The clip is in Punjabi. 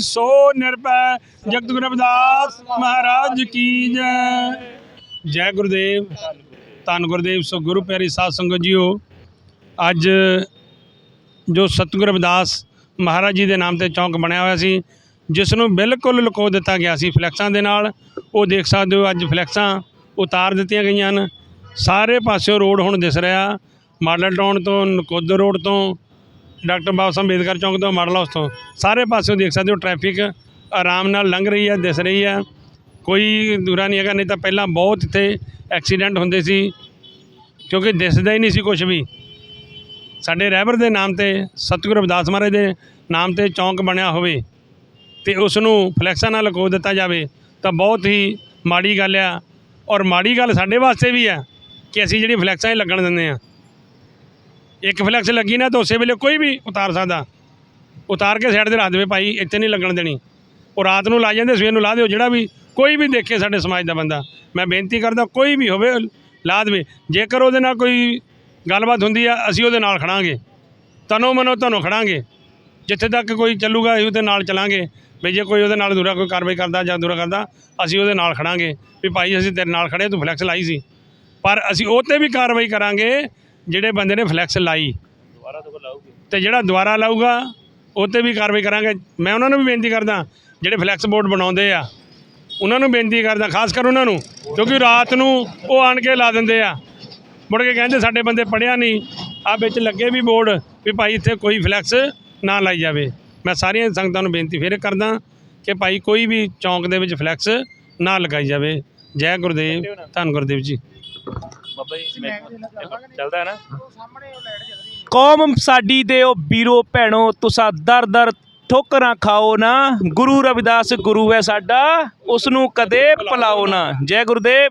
ਸੋ ਨਿਰਭੈ ਜਗਤ ਰਵਿਦਾਸ ਮਹਾਰਾਜ ਕੀ ਜੈ। ਜੈ ਗੁਰਦੇਵ, ਧੰਨ ਗੁਰਦੇਵ, ਸੋ ਗੁਰੂ ਪਿਆਰੀ ਸਾਧ ਸੰਗਤ ਜੀਓ, ਅੱਜ ਜੋ ਸਤਿਗੁਰੂ ਰਵਿਦਾਸ ਮਹਾਰਾਜ ਜੀ ਦੇ ਨਾਮ ਤੇ ਚੌਂਕ ਬਣਿਆ ਹੋਇਆ ਸੀ, ਜਿਸ ਨੂੰ ਬਿਲਕੁਲ ਲੁਕੋ ਦਿੱਤਾ ਗਿਆ ਸੀ ਫਲੈਕਸਾਂ ਦੇ ਨਾਲ, ਉਹ ਦੇਖ ਸਕਦੇ ਹੋ ਅੱਜ ਫਲੈਕਸਾਂ ਉਤਾਰ ਦਿੱਤੀਆਂ ਗਈਆਂ ਹਨ। ਸਾਰੇ ਪਾਸਿਓਂ ਰੋਡ ਹੁਣ ਦਿਸ ਰਿਹਾ, ਮਾਡਲ ਟਾਊਨ ਤੋਂ, ਨਕੋਦਰ ਰੋਡ ਤੋਂ ਡਾਕਟਰ ਬਾਬਾ ਸਾਹਿਬ ਅੰਬੇਦਕਰ ਚੌਂਕ ਤੋਂ ਮਾਡਲ ਹਾਊਸ ਤੋਂ। ਸਾਰੇ ਪਾਸਿਓਂ ਦੇਖ ਸਕਦੇ ਹੋ ਟ੍ਰੈਫਿਕ ਆਰਾਮ ਨਾਲ ਲੰਘ ਰਹੀ ਹੈ, ਦਿਸ ਰਹੀ ਹੈ। ਕੋਈ ਦੂਰਾ ਨਹੀਂ ਹੈਗਾ, ਨਹੀਂ ਤਾਂ ਪਹਿਲਾਂ ਬਹੁਤ ਇੱਥੇ ਐਕਸੀਡੈਂਟ ਹੁੰਦੇ ਸੀ, ਕਿਉਂਕਿ ਦਿਸਦਾ ਹੀ ਨਹੀਂ ਸੀ ਕੁਝ ਵੀ। ਸਾਡੇ ਰਹਿਬਰ ਦੇ ਨਾਮ ਤੇ, ਸਤਿਗੁਰੂ ਰਵਿਦਾਸ ਮਹਾਰਾਜ ਦੇ ਨਾਮ ਤੇ ਚੌਂਕ ਬਣਿਆ ਹੋਵੇ ਤੇ ਉਸ ਨੂੰ ਫਲੈਕਸਾਂ ਨਾਲ ਲਕੋ ਦਿੱਤਾ ਜਾਵੇ, ਤਾਂ ਬਹੁਤ ਹੀ ਮਾੜੀ ਗੱਲ ਆ। ਔਰ ਮਾੜੀ ਗੱਲ ਸਾਡੇ ਵਾਸਤੇ ਵੀ ਆ, ਕਿ ਅਸੀਂ ਜਿਹੜੀ ਫਲੈਕਸਾਂ ਹੀ ਲੱਗਣ ਦਿੰਦੇ ਆ ਇੱਕ ਫਲੈਕਸ ਲੱਗੀ ਨਾ ਤਾਂ ਉਸੇ ਵੇਲੇ ਕੋਈ ਵੀ ਉਤਾਰ ਸਕਦਾ। ਉਤਾਰ ਕੇ ਸਾਈਡ ਤੇ ਰੱਖ ਦੇਵੇ ਭਾਈ, ਇੱਥੇ ਨਹੀਂ ਲੱਗਣ ਦੇਣੀ। ਉਹ ਰਾਤ ਨੂੰ ਲਾ ਜਾਂਦੇ, ਸਵੇਰ ਨੂੰ ਲਾ ਦਿਓ, ਜਿਹੜਾ ਵੀ ਕੋਈ ਵੀ ਦੇਖੇ ਸਾਡੇ ਸਮਾਜ ਦਾ ਬੰਦਾ। ਮੈਂ ਬੇਨਤੀ ਕਰਦਾ, ਕੋਈ ਵੀ ਹੋਵੇ, ਲਾ ਦੇਵੇ। ਜੇਕਰ ਉਹਦੇ ਨਾਲ ਕੋਈ ਗੱਲਬਾਤ ਹੁੰਦੀ ਆ, ਅਸੀਂ ਉਹਦੇ ਨਾਲ ਖੜਾਂਗੇ। ਤਨੋ ਮਨੋ ਤੁਹਾਨੂੰ ਖੜਾਂਗੇ। ਜਿੱਥੇ ਤੱਕ ਕੋਈ ਚੱਲੂਗਾ, ਅਸੀਂ ਉਹਦੇ ਨਾਲ ਚਲਾਂਗੇ। ਵੀ ਜੇ ਕੋਈ ਉਹਦੇ ਨਾਲ ਦੂਰਾ ਕੋਈ ਕਾਰਵਾਈ ਕਰਦਾ ਜਾਂ ਦੂਰਾ ਕਰਦਾ, ਅਸੀਂ ਉਹਦੇ ਨਾਲ ਖੜਾਂਗੇ। ਵੀ ਭਾਈ, ਅਸੀਂ ਤੇਰੇ ਨਾਲ ਖੜੇ, ਤੂੰ ਫਲੈਕਸ ਲਾਈ ਸੀ। ਪਰ ਅਸੀਂ ਉਹ 'ਤੇ ਵੀ ਕਾਰਵਾਈ ਕਰਾਂਗੇ ਜਿਹੜੇ ਬੰਦੇ ਨੇ ਫਲੈਕਸ ਲਾਈ ਤੇ ਜਿਹੜਾ ਦੁਬਾਰਾ ਲਾਊਗਾ ਉਹ 'ਤੇ ਵੀ ਕਾਰਵਾਈ ਕਰਾਂਗੇ। ਮੈਂ ਉਹਨਾਂ ਨੂੰ ਵੀ ਬੇਨਤੀ ਕਰਦਾ ਜਿਹੜੇ ਫਲੈਕਸ ਬੋਰਡ ਬਣਾਉਂਦੇ ਆ ਉਹਨਾਂ ਨੂੰ ਬੇਨਤੀ ਕਰਦਾ ਖਾਸ ਕਰ ਉਹਨਾਂ ਨੂੰ ਕਿਉਂਕਿ ਰਾਤ ਨੂੰ ਉਹ ਆਣ ਕੇ ਲਾ ਦਿੰਦੇ ਆ। ਮੁੜ ਕੇ ਕਹਿੰਦੇ ਸਾਡੇ ਬੰਦੇ ਪੜਿਆ ਨਹੀਂ ਆ ਵਿੱਚ ਲੱਗੇ ਵੀ ਬੋਰਡ ਵੀ ਭਾਈ ਇੱਥੇ ਕੋਈ ਫਲੈਕਸ ਨਾ ਲਾਈ ਜਾਵੇ। ਮੈਂ ਸਾਰੀਆਂ ਸੰਗਤਾਂ ਨੂੰ ਬੇਨਤੀ ਫੇਰ ਕਰਦਾ ਕਿ ਭਾਈ ਕੋਈ ਵੀ ਚੌਂਕ ਦੇ ਵਿੱਚ ਫਲੈਕਸ ਨਾ ਲਗਾਈ ਜਾਵੇ। ਜੈ ਗੁਰਦੇਵ ਧੰਨ ਗੁਰਦੇਵ ਜੀ। ਬਾਬਾ ਜੀ ਮੈਂ- ਚੱਲਦਾ ਹੈ ਨਾ। ਕੌਮ ਸਾਡੀ ਦੇ ਉਹ ਵੀਰੋ ਭੈਣੋ ਤੁਸਾਂ ਦਰ ਦਰ ਠੋਕਰਾਂ ਖਾਓ ਨਾ। ਗੁਰੂ ਰਵਿਦਾਸ ਗੁਰੂ ਹੈ ਸਾਡਾ ਉਸ ਨੂੰ ਕਦੇ ਭੁਲਾਓ ਨਾ। ਜੈ ਗੁਰਦੇਵ।